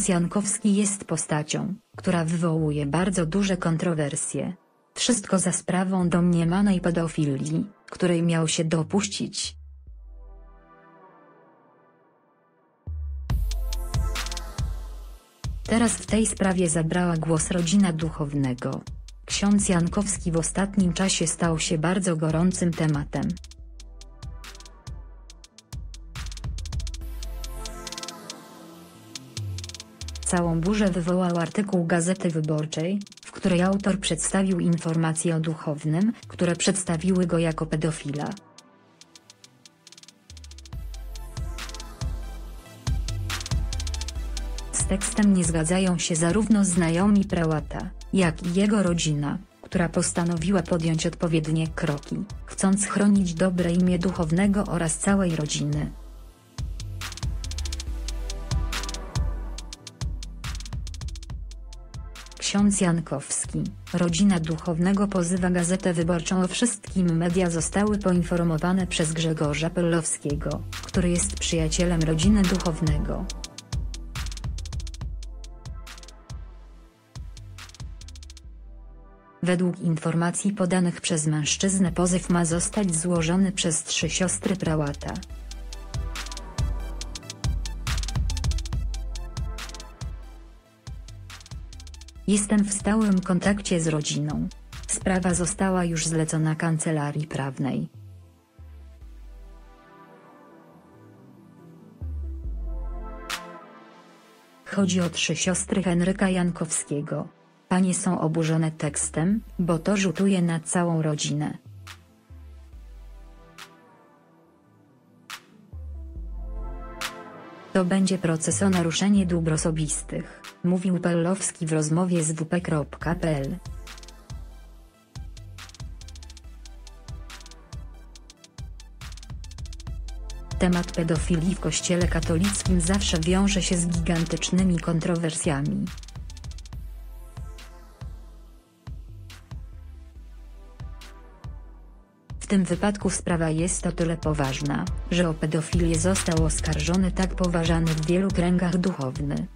ksiądz Jankowski jest postacią, która wywołuje bardzo duże kontrowersje. Wszystko za sprawą domniemanej pedofilii, której miał się dopuścić. Teraz w tej sprawie zabrała głos rodzina duchownego. Ksiądz Jankowski w ostatnim czasie stał się bardzo gorącym tematem. Całą burzę wywołał artykuł Gazety Wyborczej, w której autor przedstawił informacje o duchownym, które przedstawiły go jako pedofila. Z tekstem nie zgadzają się zarówno znajomi prałata, jak i jego rodzina, która postanowiła podjąć odpowiednie kroki, chcąc chronić dobre imię duchownego oraz całej rodziny. Ksiądz Jankowski, rodzina duchownego pozywa Gazetę Wyborczą o wszystkim media zostały poinformowane przez Grzegorza Pellowskiego, który jest przyjacielem rodziny duchownego. Według informacji podanych przez mężczyznę pozew ma zostać złożony przez trzy siostry prałata. Jestem w stałym kontakcie z rodziną. Sprawa została już zlecona kancelarii prawnej. Chodzi o trzy siostry Henryka Jankowskiego. Panie są oburzone tekstem, bo to rzutuje na całą rodzinę. To będzie proces o naruszenie dóbr osobistych, mówił Pellowski w rozmowie z wp.pl. Temat pedofilii w kościele katolickim zawsze wiąże się z gigantycznymi kontrowersjami. Tym wypadku sprawa jest o tyle poważna, że o pedofilię został oskarżony tak poważany w wielu kręgach duchowny.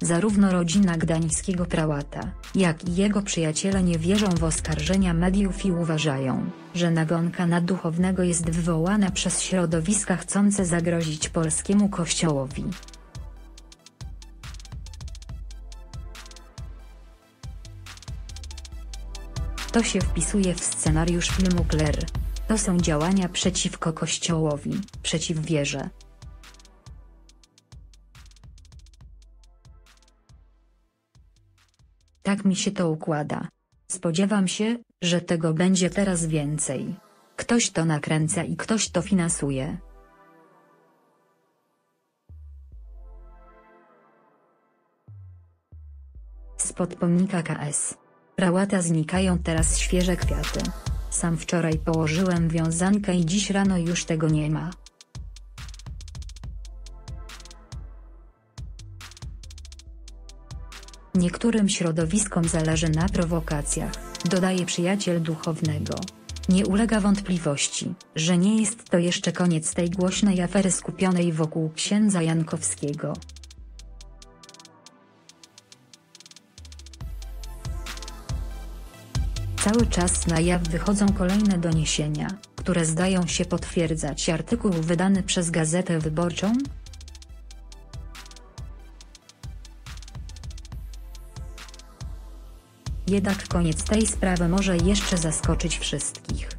Zarówno rodzina gdańskiego prałata, jak i jego przyjaciele nie wierzą w oskarżenia mediów i uważają, że nagonka na duchownego jest wywołana przez środowiska chcące zagrozić polskiemu kościołowi. To się wpisuje w scenariusz filmu Claire. To są działania przeciwko Kościołowi, przeciw wierze. Tak mi się to układa. Spodziewam się, że tego będzie teraz więcej. Ktoś to nakręca i ktoś to finansuje. Spod pomnika KS. Prałata znikają teraz świeże kwiaty. Sam wczoraj położyłem wiązankę i dziś rano już tego nie ma. Niektórym środowiskom zależy na prowokacjach, dodaje przyjaciel duchownego. Nie ulega wątpliwości, że nie jest to jeszcze koniec tej głośnej afery skupionej wokół księdza Jankowskiego. Cały czas na jaw wychodzą kolejne doniesienia, które zdają się potwierdzać artykuł wydany przez Gazetę Wyborczą, Jednak koniec tej sprawy może jeszcze zaskoczyć wszystkich.